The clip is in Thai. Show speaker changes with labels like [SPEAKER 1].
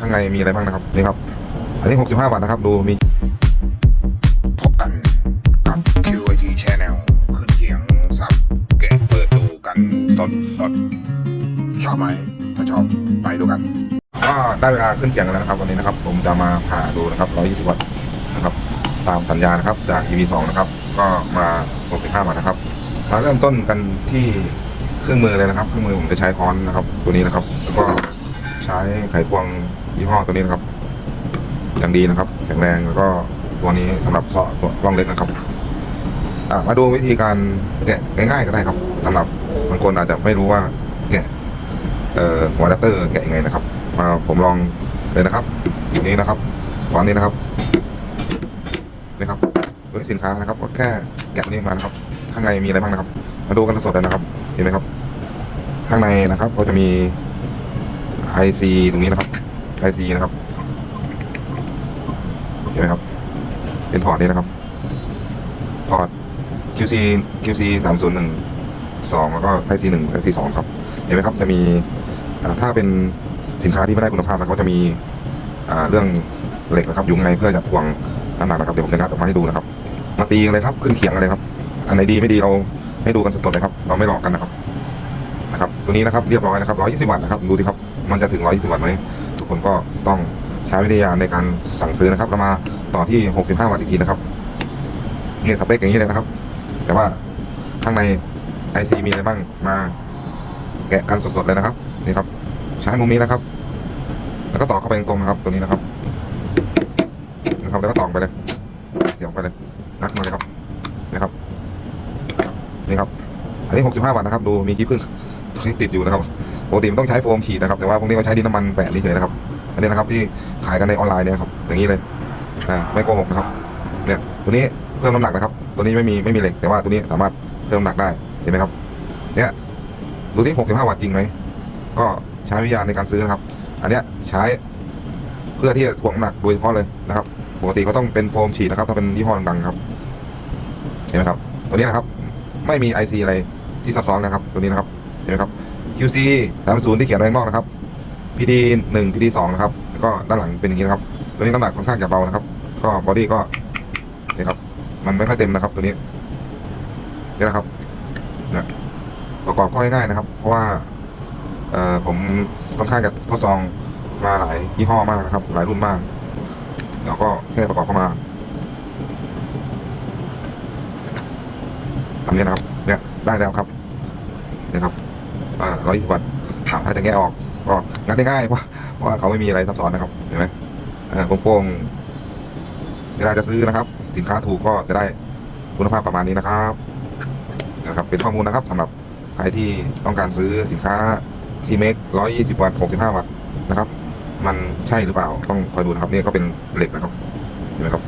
[SPEAKER 1] ข้างในมีอะไรบ้างนะครับนี่ครับ อันนี้ 65วัตต์นะครับ ดูมี
[SPEAKER 2] พบกันกับ QIT Channel ขึ้นเสียงสับแกะเปิดดูกันสดสดๆชอบไหมถ้าชอบไปดูกัน
[SPEAKER 1] ก็ได้เวลาขึ้นเขียงแล้วนะครับวันนี้นะครับ ผมจะมาผ่าดูนะครับ 120 วัตต์นะครับ ตามสัญญานะครับจาก EV2 นะครับ ก็มา 65วัตต์นะครับมาเริ่มต้นกันที่เครื่องมือเลยนะครับ เครื่องมือผมจะใช้ค้อนนะครับ ตัวนี้นะครับแล้วก็ ใช้ไขควงยี่ห้อตัวนี้นะครับ อย่างดีนะครับ แข็งแรงแล้วก็ตัวนี้สำหรับเสาะตัวร่องเล็กนะครับมาดูวิธีการแกะง่ายๆก็ได้ครับสำหรับบางคนอาจจะไม่รู้ว่าแกะหัวอะแดปเตอร์แกะยังไงนะครับ มาผมลองเลยนะครับอย่างนี้นะครับตอนนี้นะครับนี่ครับตัวนี้สินค้านะครับ ก็แค่แกะนี้มานะครับ ข้างในมีอะไรบ้างนะครับ มาดูกันสดๆเลยนะครับ เห็นไหมครับ ข้างในนะครับก็จะมี IC ตรงนี้นะครับ IC นะครับ เห็นไหมครับ เป็นพอร์ตนี้นะครับพอร์ต QC QC สามศูนย์หนึ่งสองแล้วก็ Type C หนึ่ง Type C สองครับ เห็นไหมครับ จะมีถ้าเป็นสินค้าที่ไม่ได้คุณภาพนะเขาจะมีเรื่องเหล็กนะครับ อยู่ข้างในเพื่อจะถ่วงน้ำหนักนะครับ เดี๋ยวผมจะงัดออกมาให้ดูนะครับ มาตีเลยครับ ขึ้นเขียงเลยครับ อันไหนดีไม่ดีเราให้ดูกันสดๆเลยครับ เราไม่หลอกกันนะครับ นะครับ ตัวนี้นะครับ เรียบร้อยนะครับ120วัตต์นะครับ ดูดิครับ มันจะถึง 120 วัตต์ไหมทุกคนก็ต้องใช้วิทยาในการสั่งซื้อนะครับเรามาต่อที่ 65 วัตต์อีกทีนะครับเนี่ยสเปคอย่างนี้เลยนะครับ แต่ว่าข้างใน IC มีอะไรบ้างมาแกะกันสดๆเลยนะครับนี่ครับ ใช้มุมนี้นะครับ แล้วก็ต่อเข้าไปตรงนะครับตัวนี้นะครับนะครับแล้วก็ต่อไปเลยเสียบไปเลยนัดมาเลยครับนะครับนี่ครับ อันนี้ 65 วัตต์นะครับ ดูมีขี้ผึ้งติดอยู่นะครับ ปกติมันต้องใช้โฟมฉีดนะครับแต่ว่าพวกนี้ก็ใช้ดินน้ำมันแปะเฉยๆนะครับอันนี้นะครับที่ขายกันในออนไลน์เนี่ยครับอย่างนี้เลยอ่าไม่โกหกนะครับเนี่ยตัวนี้เพิ่มน้ำหนักนะครับ ตัวนี้ไม่มีไม่มีเหล็กแต่ว่าตัวนี้สามารถเพิ่มน้ำหนักได้เห็นไหมครับเนี่ยดูที่65 วัตต์จริงไหมก็ใช้วิทยาในการซื้อนะครับ อันเนี้ยใช้เพื่อที่จะถ่วงน้ำหนักโดยเฉพาะเลยนะครับปกติเขาต้องเป็นโฟมฉีดนะครับถ้าเป็นยี่ห้อดังๆครับ เห็นไหมครับ ตัวนี้นะครับ ไม่มี IC อะไรที่ซับซ้อนนะครับ ตัวนี้นะครับ เห็นไหมครับ QC 30ที่เขียนไว้ข้างนอกนะครับ PD 1 PD 2นะครับแล้วก็ด้านหลังเป็นอย่างนี้นะครับ ตัวนี้น้ำหนักค่อนข้างจะเบานะครับ ก็บอดี้ก็นี่ครับ มันไม่ค่อยเต็มนะครับ ตัวนี้นี่นะครับนี่ยประกอบก็ง่ายๆนะครับ เพราะว่าเอ่อผมค่อนข้างจะทดลองมาหลายยี่ห้อมากนะครับ หลายรุ่นมากแล้วก็แค่ประกอบเข้ามาทำนี้นะครับ เนี่ยได้แล้วครับเนี่ยครับ ร้อยสิบวัตต์ถามถ้าจะแงะออกก็งัดได้ง่ายเพราะเพราะเขาไม่มีอะไรซับซ้อนนะครับเห็นไหมอ่าโป่งเวลาจะซื้อนะครับ สินค้าถูกก็จะได้คุณภาพประมาณนี้นะครับนะครับเป็นข้อมูลนะครับสำหรับใครที่ต้องการซื้อสินค้าที่เมกร้อยยี่สิบวัตต์หกสิบห้าวัตต์นะครับ มันใช่หรือเปล่าต้องคอยดูนะครับนี่ก็เป็นเหล็กนะครับเห็นไหมครับ